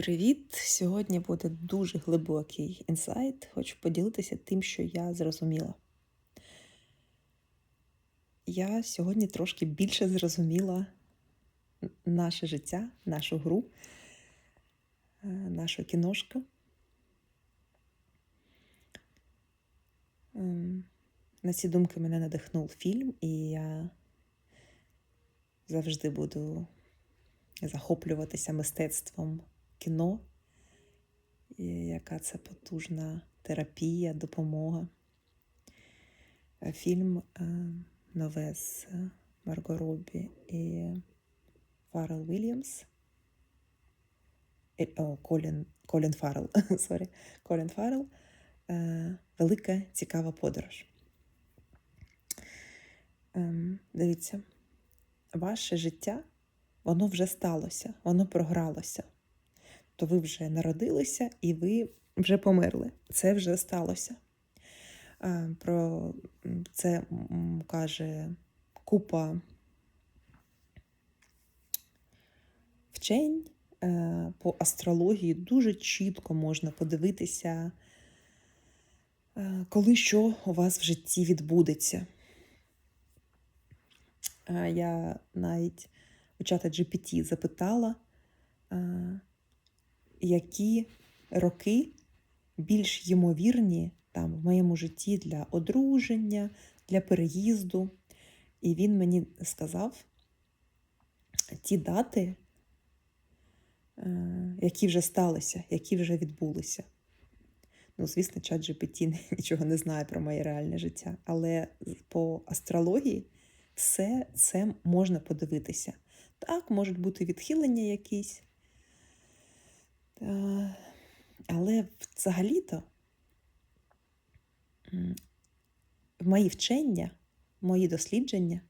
Привіт! Сьогодні буде дуже глибокий інсайт. Хочу поділитися тим, що я зрозуміла. Я сьогодні трошки більше зрозуміла наше життя, нашу гру, е, нашу кіношку. Ем, На ці думки мене надихнув фільм, і я завжди буду захоплюватися мистецтвом кіно, яка це потужна терапія, допомога. Е, Фільм е, нове з Марго Робі і Фаррел Вільямс. Е, О, Колін, Колін Фаррел, сорі, Колін Фаррел. Велика цікава подорож. Ем, Дивіться, ваше життя, воно вже сталося, воно програлося. То ви вже народилися і ви вже померли. Це вже сталося. Про це каже купа вчень е, по астрології дуже чітко можна подивитися, е, коли що у вас в житті відбудеться. Я навіть у чата GPT запитала, е, які роки більш ймовірні там в моєму житті для одруження, для переїзду. І він мені сказав ті дати, е, які вже сталися, які вже відбулися. Ну, звісно, чат GPT нічого не знає про моє реальне життя, але по астрології все це можна подивитися. Так, можуть бути відхилення якісь, але взагалі-то мої вчення, мої дослідження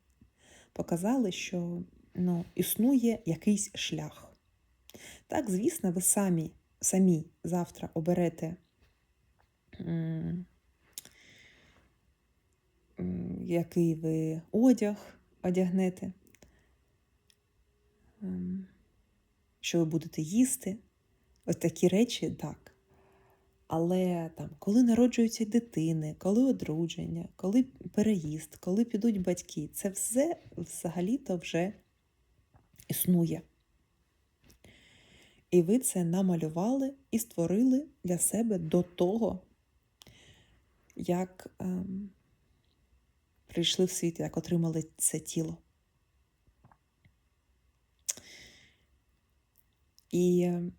показали, що ну, існує якийсь шлях. Так, звісно, ви самі, самі завтра оберете, який ви одяг одягнете, ем, що ви будете їсти. Ось такі речі так. Але там, коли народжуються дитини, коли одруження, коли переїзд, коли підуть батьки, це все взагалі-то вже існує. І ви це намалювали і створили для себе до того, як ем, прийшли в світ, як отримали це тіло. І ем,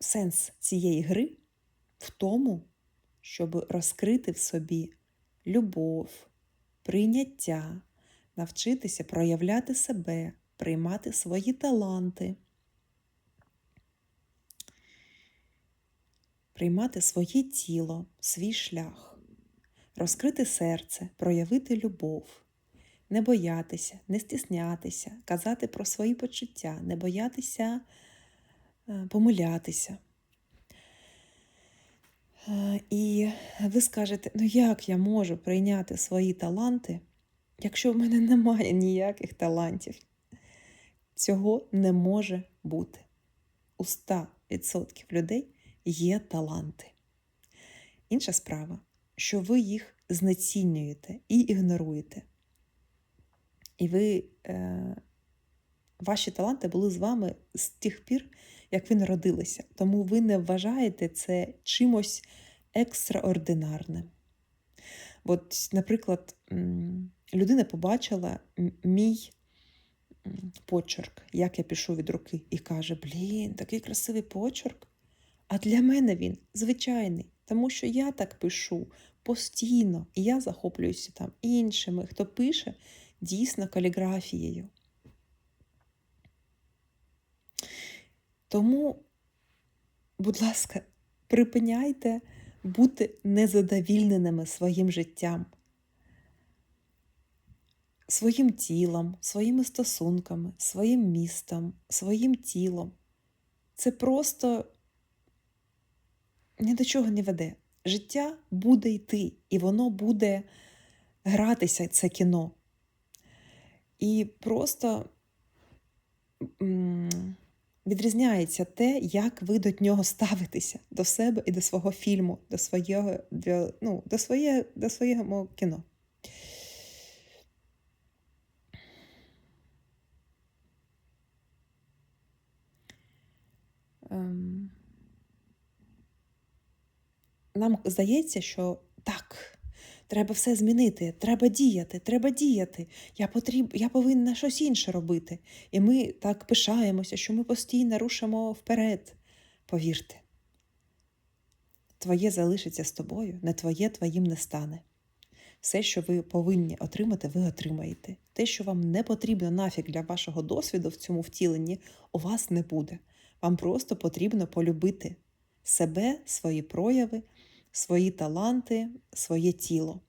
сенс цієї гри в тому, щоб розкрити в собі любов, прийняття, навчитися проявляти себе, приймати свої таланти, приймати своє тіло, свій шлях, розкрити серце, проявити любов. Не боятися, не стіснятися, казати про свої почуття, не боятися помилятися. Е, І ви скажете, ну як я можу прийняти свої таланти, якщо в мене немає ніяких талантів? Цього не може бути. У 100% людей є таланти. Інша справа, що ви їх знецінюєте і ігноруєте. І ви, е, ваші таланти були з вами з тих пір, як ви народилися. Тому ви не вважаєте це чимось екстраординарним. От, наприклад, людина побачила мій почерк, як я пишу від руки, і каже: Блін, такий красивий почерк. А для мене він звичайний, тому що я так пишу постійно, і я захоплююся там іншими, хто пише дійсно каліграфією. Тому, будь ласка, припиняйте бути незадовільненими своїм життям, своїм тілом, своїми стосунками, своїм містом, своїм тілом. Це просто ні до чого не веде. Життя буде йти, і воно буде гратися, це кіно. І просто відрізняється те, як ви до нього ставитеся, до себе і до свого фільму, до свого, до, ну, до, своє, до своєго кіно. Ем... Нам здається, що так, треба все змінити, треба діяти, треба діяти. Я потріб... я повинна щось інше робити. І ми так пишаємося, що ми постійно рушимо вперед. Повірте, твоє залишиться з тобою, не твоє твоїм не стане. Все, що ви повинні отримати, ви отримаєте. Те, що вам не потрібно нафіг для вашого досвіду в цьому втіленні, у вас не буде. Вам просто потрібно полюбити себе, свої прояви, свої таланти, своє тіло.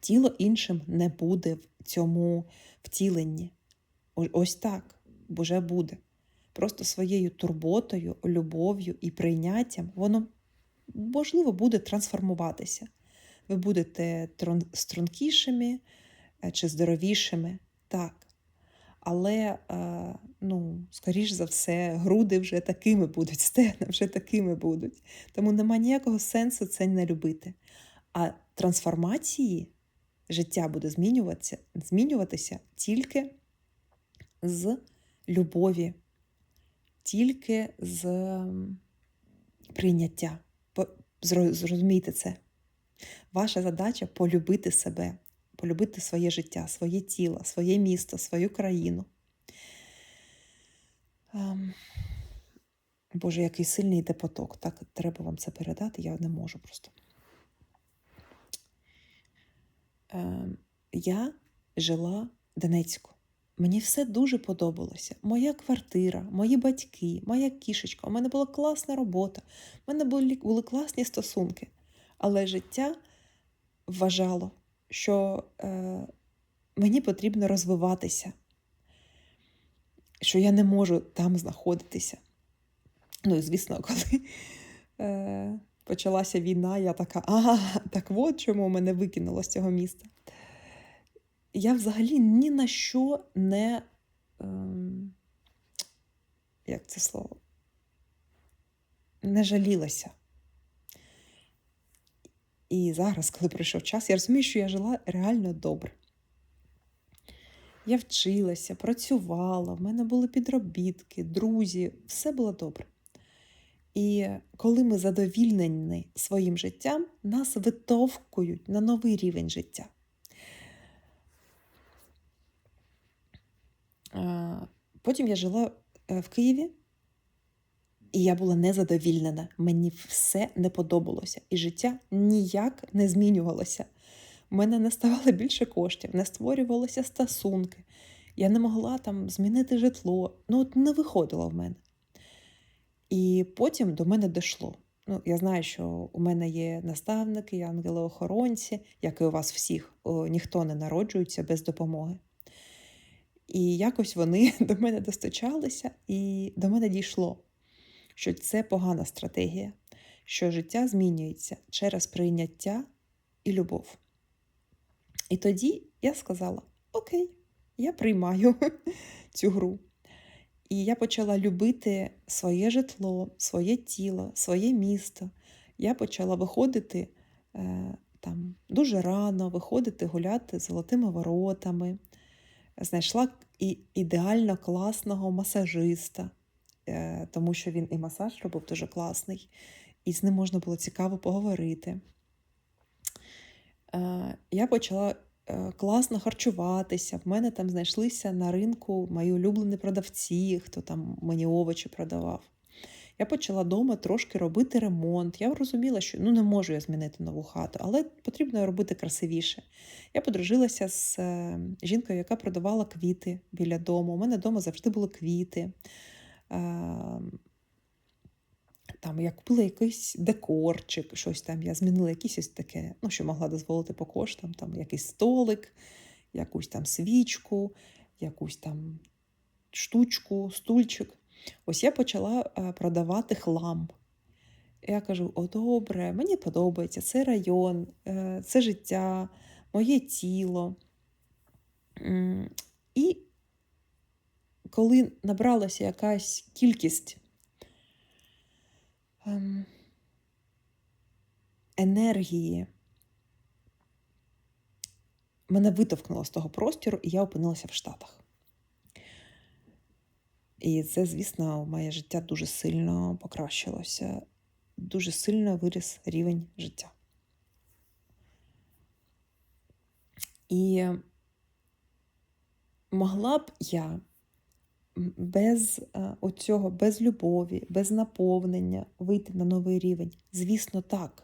Тіло іншим не буде в цьому втіленні. Ось так вже буде. Просто своєю турботою, любов'ю і прийняттям воно, можливо, буде трансформуватися. Ви будете стрункішими е, чи здоровішими, так. Але, е, ну, скоріш за все, груди вже такими будуть, стегна вже такими будуть. Тому нема ніякого сенсу це не любити. А трансформації життя буде змінюватися, змінюватися тільки з любові, тільки з прийняття. Зрозумійте це. Ваша задача полюбити себе, полюбити своє життя, своє тіло, своє місто, свою країну. Ем... Боже, який сильний йде поток. Так, треба вам це передати, я не можу просто. Ем... Я жила в Донецьку. Мені все дуже подобалося. Моя квартира, мої батьки, моя кішечка. У мене була класна робота, у мене були, були класні стосунки. Але життя вважало, що е, мені потрібно розвиватися, що я не можу там знаходитися. Ну, звісно, коли е, почалася війна, я така, ага, так от чому мене викинуло з цього міста. Я взагалі ні на що не. Е, як це слово? Не жалілася. І зараз, коли пройшов час, я розумію, що я жила реально добре. Я вчилася, працювала, в мене були підробітки, друзі, все було добре. І коли ми задовільнені своїм життям, нас витовкують на новий рівень життя. Потім я жила е, в Києві. І я була незадовільнена. Мені все не подобалося, і життя ніяк не змінювалося. У мене не ставало більше коштів, не створювалися стосунки. Я не могла там змінити житло. Ну, от не виходило в мене. І потім до мене дійшло. Ну, Я знаю, що у мене є наставники, ангели-охоронці, як і у вас всіх, о, ніхто не народжується без допомоги. І якось вони до мене достачалися, і до мене дійшло що це погана стратегія, що життя змінюється через прийняття і любов. І тоді я сказала: Окей, я приймаю цю гру. І я почала любити своє житло, своє тіло, своє місто. Я почала виходити е, там дуже рано, виходити гуляти золотими воротами. Знайшла і ідеально класного масажиста, тому що він і масаж робив дуже класний, і з ним можна було цікаво поговорити. Е, я почала е, класно харчуватися. В мене там знайшлися на ринку мої улюблені продавці, хто там мені овочі продавав. Я почала вдома трошки робити ремонт. Я розуміла, що ну не можу я змінити нову хату, але потрібно робити красивіше. Я подружилася з жінкою, яка продавала квіти біля дому. У мене вдома завжди були квіти. Ем, там я купила якийсь декорчик, щось там. Я змінила якісь ось таке, ну, що могла дозволити по коштам, там якийсь столик, якусь там свічку, якусь там штучку, стульчик. Ось я почала е, продавати хлам. Я кажу: о, добре, мені подобається це район, е, це життя, моє тіло. І коли набралася якась кількість ем, енергії, мене витовкнуло з того простіру, і я опинилася в Штатах. І це, звісно, моє життя дуже сильно покращилося, дуже сильно виріс рівень життя. І могла б я без е, оцього, без любові, без наповнення вийти на новий рівень? Звісно, так.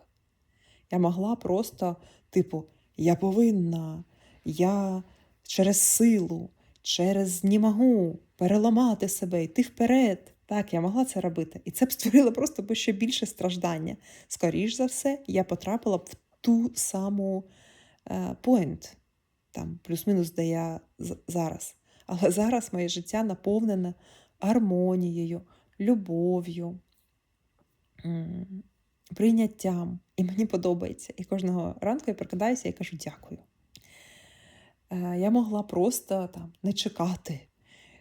Я могла просто, типу, я повинна, я через силу, через не можу переламати себе, йти вперед. Так, я могла це робити. І це б створило просто б ще більше страждання. Скоріш за все, я потрапила б в ту саму point, е, там, плюс-мінус, де я зараз. Але зараз моє життя наповнене гармонією, любов'ю, прийняттям. І мені подобається. І кожного ранку я прокидаюся і кажу дякую. Е, я могла просто там не чекати,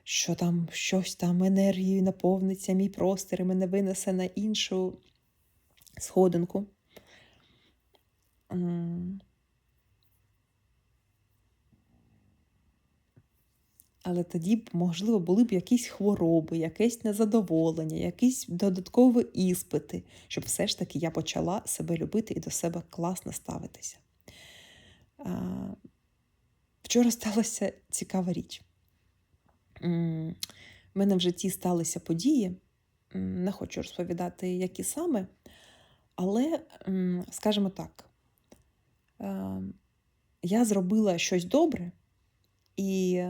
що там щось там енергією наповниться, мій простір і мене винесе на іншу сходинку. Але тоді б, можливо, були б якісь хвороби, якесь незадоволення, якісь додаткові іспити, щоб все ж таки я почала себе любити і до себе класно ставитися. Вчора сталася цікава річ. У мене в житті сталися події, не хочу розповідати, які саме, але, скажімо так, я зробила щось добре і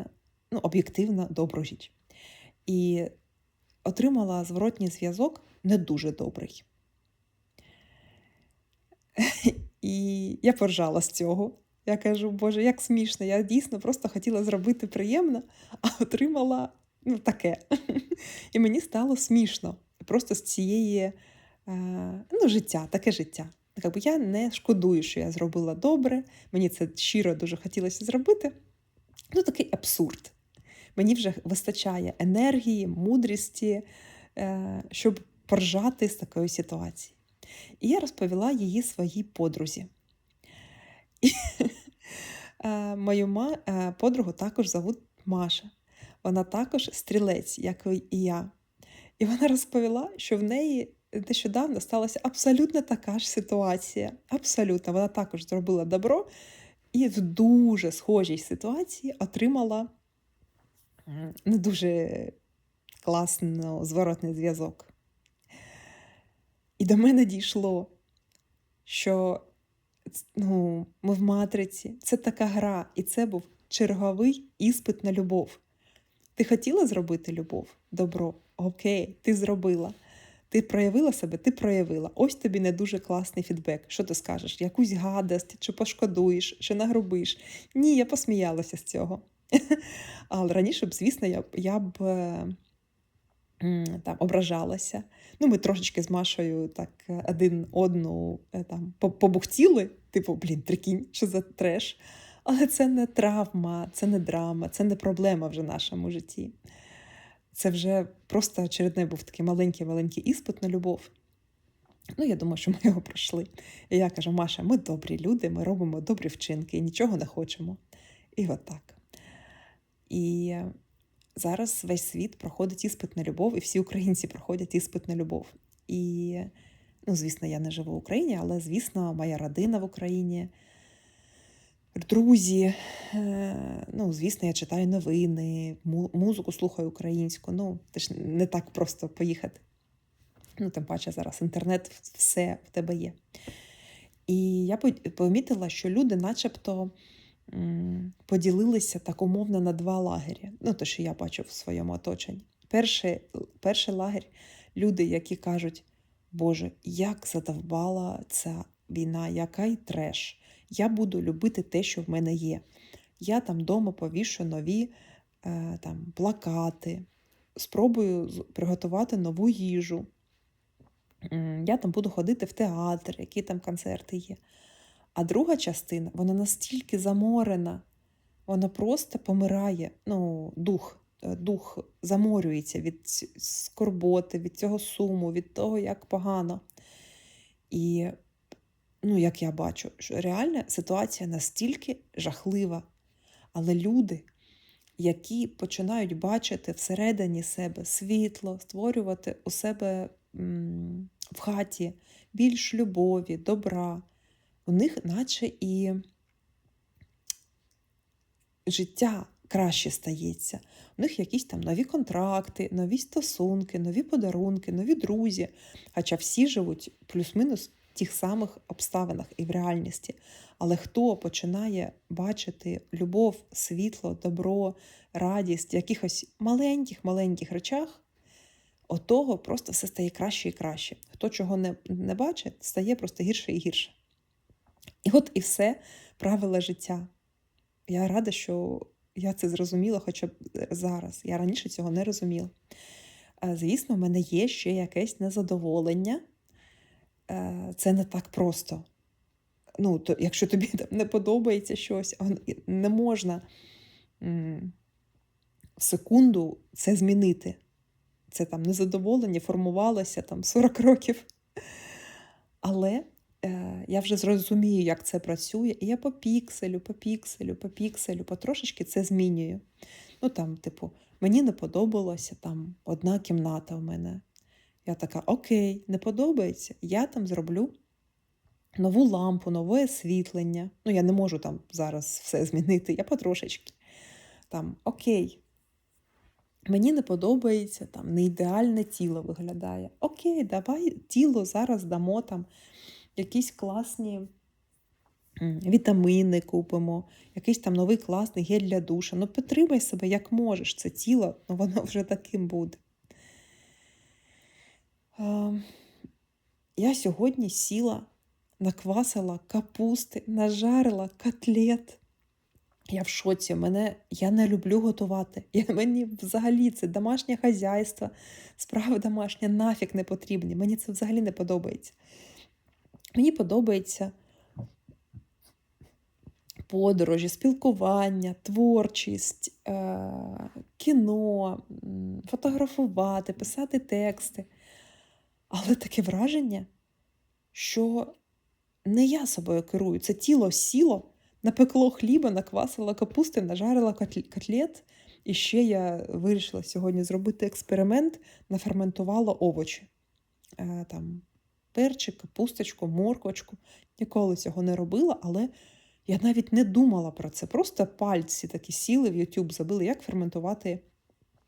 ну, об'єктивно добру річ. І отримала зворотній зв'язок не дуже добрий. І я поржала з цього. Я кажу, Боже, як смішно, я дійсно просто хотіла зробити приємно, а отримала ну, таке. І мені стало смішно. Просто з цієї е, ну, життя, таке життя. Я не шкодую, що я зробила добре, мені це щиро дуже хотілося зробити. Ну, такий абсурд. Мені вже вистачає енергії, мудрості, е, щоб поржати з такої ситуації. І я розповіла її своїй подрузі. І е, Мою е, подругу також зовут Маша. Вона також стрілець, як і я. І вона розповіла, що в неї нещодавно сталася абсолютно така ж ситуація. Абсолютно, вона також зробила добро і в дуже схожій ситуації отримала не дуже класно зворотний зв'язок. І до мене дійшло, що ну, ми в матриці, це така гра, і це був черговий іспит на любов. Ти хотіла зробити любов? Добро, окей, ти зробила. Ти проявила себе, ти проявила. Ось тобі не дуже класний фідбек. Що ти скажеш? Якусь гадость, чи пошкодуєш, чи нагрубиш? Ні, я посміялася з цього. Але раніше б, звісно, я я б е, там ображалася. Ну, Ми трошечки з Машою так один одну е, там побухтіли, типу, блін, прикинь, що за треш. Але це не травма, це не драма, це не проблема вже в нашому житті. Це вже просто очередний був такий маленький-маленький іспит на любов. Ну, я думаю, що ми його пройшли. І я кажу: Маша, ми добрі люди, ми робимо добрі вчинки і нічого не хочемо. І от так. І зараз весь світ проходить іспит на любов, і всі українці проходять іспит на любов. І, ну, звісно, я не живу в Україні, але, звісно, моя родина в Україні, друзі. Е, ну, звісно, я читаю новини, музику слухаю українську. Ну, теж не так просто поїхати. Ну, тим паче, зараз інтернет, все в тебе є. І я помітила, що люди, начебто, поділилися так умовно на два лагері. Ну, те, що я бачу в своєму оточенні. Перший, перший лагерь люди, які кажуть, Боже, як задовбала ця війна, який треш. Я буду любити те, що в мене є. Я там вдома повішу нові е, там, плакати, спробую приготувати нову їжу. Я там буду ходити в театр, які там концерти є. А друга частина, вона настільки заморена, вона просто помирає, ну, дух, е, дух заморюється від скорботи, від цього суму, від того, як погано. І, ну, як я бачу, що реальна ситуація настільки жахлива. Але люди, які починають бачити всередині себе світло, створювати у себе в хаті більш любові, добра, у них наче і життя краще стається. У них якісь там нові контракти, нові стосунки, нові подарунки, нові друзі. Хоча всі живуть плюс-мінус в тих самих обставинах і в реальності. Але хто починає бачити любов, світло, добро, радість в якихось маленьких-маленьких речах, от того просто все стає краще і краще. Хто чого не, не бачить, стає просто гірше і гірше. І от і все правила життя. Я рада, що я це зрозуміла хоча б зараз. Я раніше цього не розуміла. Е, Звісно, в мене є ще якесь незадоволення. Е, Це не так просто. Ну, то, якщо тобі не подобається щось, не можна в секунду це змінити. Це там незадоволення формувалося там 40 років. Але е, я вже зрозумію, як це працює, і я по пікселю, по пікселю, по пікселю, потрошечки це змінюю. Ну там, типу, мені не подобалося там одна кімната у мене. Я така, окей, не подобається. Я там зроблю нову лампу, нове освітлення. Ну, я не можу там зараз все змінити, я потрошечки. Там, окей. Мені не подобається, там не ідеальне тіло виглядає. Окей, давай тіло зараз дамо там якісь класні вітамини купимо, якийсь там новий класний гель для душа. Ну, підтримай себе як можеш. Це тіло, ну воно вже таким буде. Я сьогодні сіла, наквасила капусти, нажарила котлет. Я в шоці. Мене я не люблю готувати. Я, мені взагалі це домашнє хазяйство, справи домашні нафіг не потрібні. Мені це взагалі не подобається. Мені подобається подорожі, спілкування, творчість, е, кіно, фотографувати, писати тексти. Але таке враження, що не я собою керую, це тіло сіло, напекло хліба, наквасило капусти, нажарила котлет. І ще я вирішила сьогодні зробити експеримент, наферментувала овочі. Е, Там перчик, капусточку, морквочку. Ніколи цього не робила, але я навіть не думала про це. Просто пальці такі сіли в YouTube, забили, як ферментувати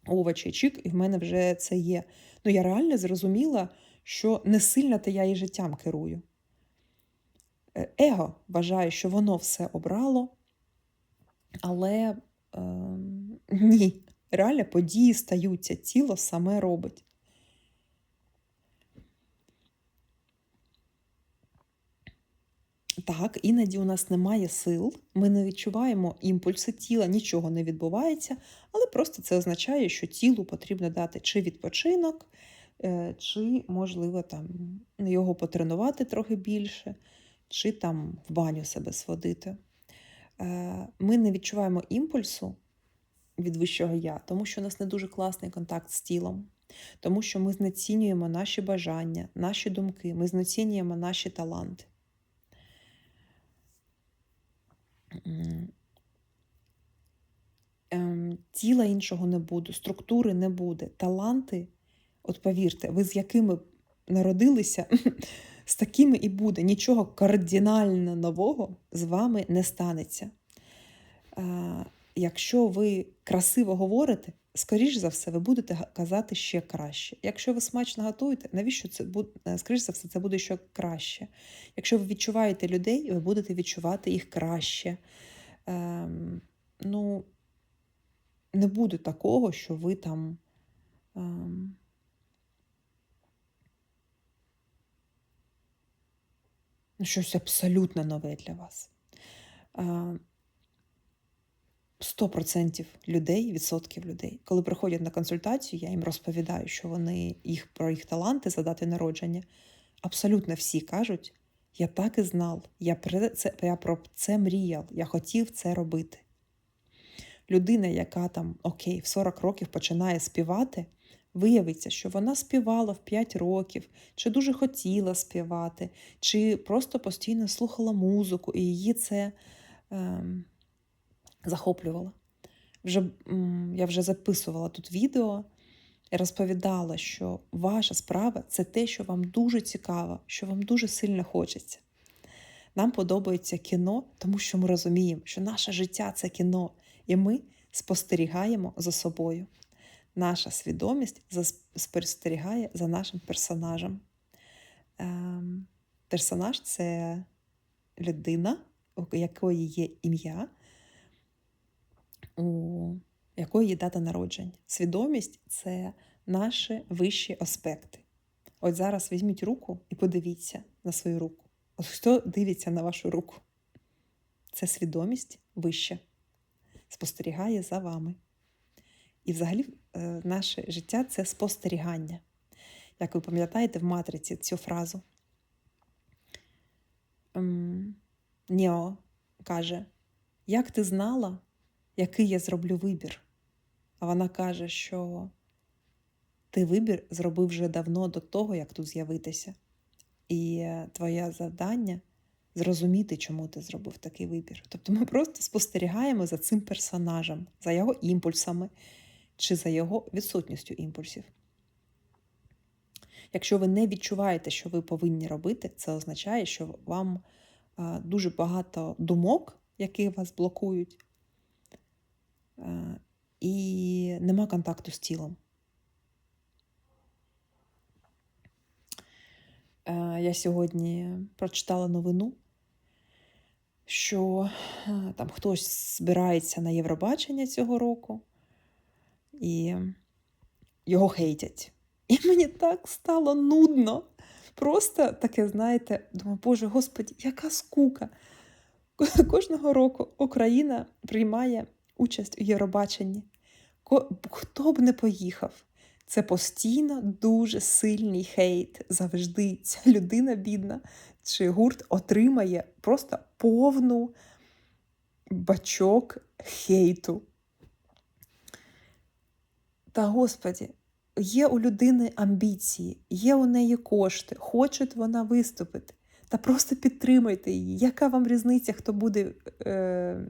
овочі. Чик, і в мене вже це є. Ну, я реально зрозуміла, що не сильно то я і життям керую. Е, Его вважає, що воно все обрало, але е, ні, реально події стаються, тіло саме робить. Так, іноді у нас немає сил, ми не відчуваємо імпульси тіла, нічого не відбувається, але просто це означає, що тілу потрібно дати чи відпочинок, е, чи, можливо, там його потренувати трохи більше, чи там в баню себе сводити. Е, Ми не відчуваємо імпульсу від вищого я, тому що у нас не дуже класний контакт з тілом, тому що ми знецінюємо наші бажання, наші думки, ми знецінюємо наші таланти. М, ем, тіла іншого не буде, структури не буде, таланти, от повірте, ви з якими народилися, з такими і буде. Нічого кардинально нового з вами не станеться. Е, Якщо ви красиво говорите, скоріш за все, ви будете казати ще краще. Якщо ви смачно готуєте, навіщо це буде? Скоріш за все, це буде ще краще. Якщо ви відчуваєте людей, ви будете відчувати їх краще. Ем, ну, не буде такого, що ви там. Ем, ну, щось абсолютно нове для вас. Е, 100% людей, відсотків людей, коли приходять на консультацію, я їм розповідаю, що вони їх про їх таланти за дати народження. Абсолютно всі кажуть: я так і знав, я, про це, я про це мріяв, я хотів це робити. людина, яка там окей, в 40 років починає співати, виявиться, що вона співала в 5 років, чи дуже хотіла співати, чи просто постійно слухала музику, і її це ем, захоплювало. Вже, я вже записувала тут відео і розповідала, що ваша справа це те, що вам дуже цікаво, що вам дуже сильно хочеться. Нам подобається кіно, тому що ми розуміємо, що наше життя це кіно, і ми спостерігаємо за собою. Наша свідомість спостерігає за нашим персонажем. Ем, персонаж це людина, у якої є ім'я, у якої є дата народження. Свідомість це наші вищі аспекти. От зараз візьміть руку і подивіться на свою руку. От хто дивиться на вашу руку? Це свідомість вища, спостерігає за вами. І взагалі е, наше життя це спостерігання. Як ви пам'ятаєте в матриці цю фразу? Ем, Нео каже: Як ти знала, який я зроблю вибір? А вона каже, що ти вибір зробив вже давно до того, як тут з'явитися. І твоє завдання зрозуміти, чому ти зробив такий вибір. Тобто ми просто спостерігаємо за цим персонажем, за його імпульсами чи за його відсутністю імпульсів. Якщо ви не відчуваєте, що ви повинні робити, це означає, що вам дуже багато думок, які вас блокують, і нема контакту з тілом. Е, Я сьогодні прочитала новину, що е, там хтось збирається на Євробачення цього року, і його хейтять. І мені так стало нудно. Просто таке, знаєте, думаю, Боже, Господі, яка скука. Кожного року Україна приймає участь у Євробаченні. Хто б не поїхав, це постійно дуже сильний хейт. Завжди ця людина бідна чи гурт отримає просто повну бачок хейту. Та Господі, є у людини амбіції, є у неї кошти, хоче вона виступити. Та просто підтримайте її. Яка вам різниця, хто буде е,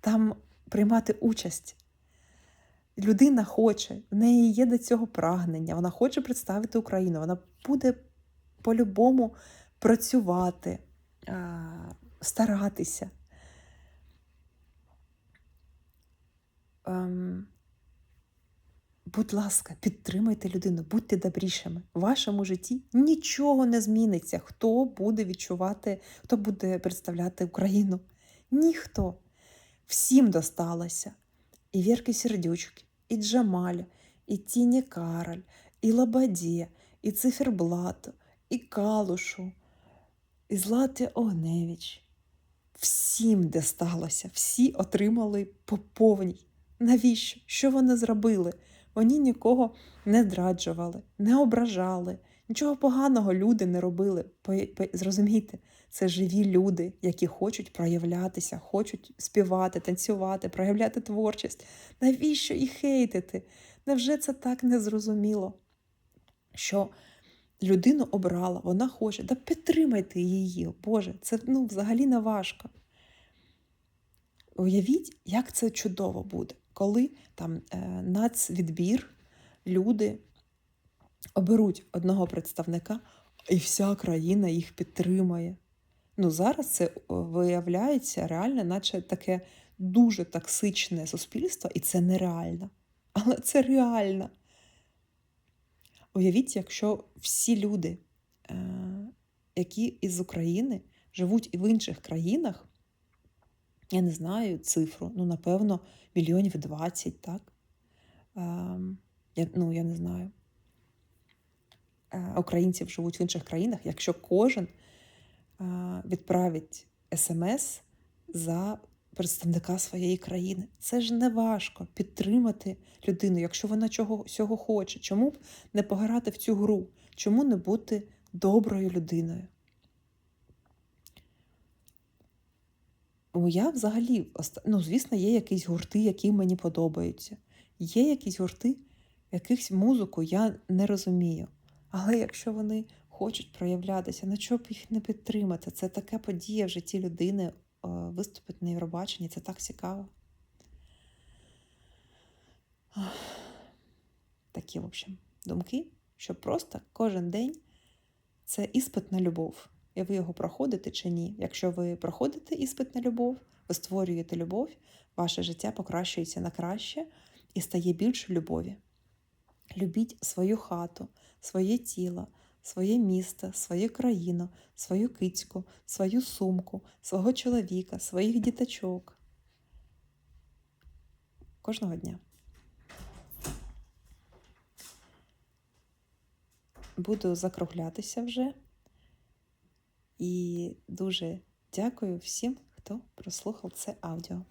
там приймати участь? Людина хоче, в неї є до цього прагнення, вона хоче представити Україну, вона буде по-любому працювати, старатися. Ем, Будь ласка, підтримайте людину, будьте добрішими. В вашому житті нічого не зміниться. Хто буде відчувати, хто буде представляти Україну? Ніхто. Всім досталося. І Вірки Сердючки, і Джамаль, і Тіні Кароль, і Лабаді, і Циферблату, і Калушу, і Златі Огневич. Всім досталося, всі отримали по повній. Навіщо? Що вони зробили? Вони нікого не зраджували, не ображали, нічого поганого люди не робили. Зрозумійте, це живі люди, які хочуть проявлятися, хочуть співати, танцювати, проявляти творчість. Навіщо їх хейтити? Невже це так незрозуміло? Що людину обрала, вона хоче, да підтримайте її, Боже, це ну, взагалі не важко. Уявіть, як це чудово буде, коли там е, нацвідбір, люди оберуть одного представника, і вся країна їх підтримає. Ну, зараз це виявляється реально, наче таке дуже токсичне суспільство, і це нереально. Але це реально. Уявіть, якщо всі люди, е, які із України живуть і в інших країнах, я не знаю цифру, ну, напевно, мільйонів 20, так? Ем, я, ну, я не знаю. Е, Українців живуть в інших країнах, якщо кожен е, відправить смс за представника своєї країни. Це ж не важко підтримати людину, якщо вона чого цього хоче. Чому б не пограти в цю гру? Чому не бути доброю людиною? Я взагалі, ну, звісно, є якісь гурти, які мені подобаються. Є якісь гурти, якихось музику я не розумію. Але якщо вони хочуть проявлятися, на чого б їх не підтримати? Це така подія в житті людини е, виступити на Євробаченні, це так цікаво. Такі, в общем, думки, що просто кожен день це іспит на любов. І ви його проходите чи ні. Якщо ви проходите іспит на любов, ви створюєте любов, ваше життя покращується на краще і стає більше любові. Любіть свою хату, своє тіло, своє місто, свою країну, свою кицьку, свою сумку, свого чоловіка, своїх діточок. Кожного дня. Буду закруглятися вже. І дуже дякую всім, хто прослухав це аудіо.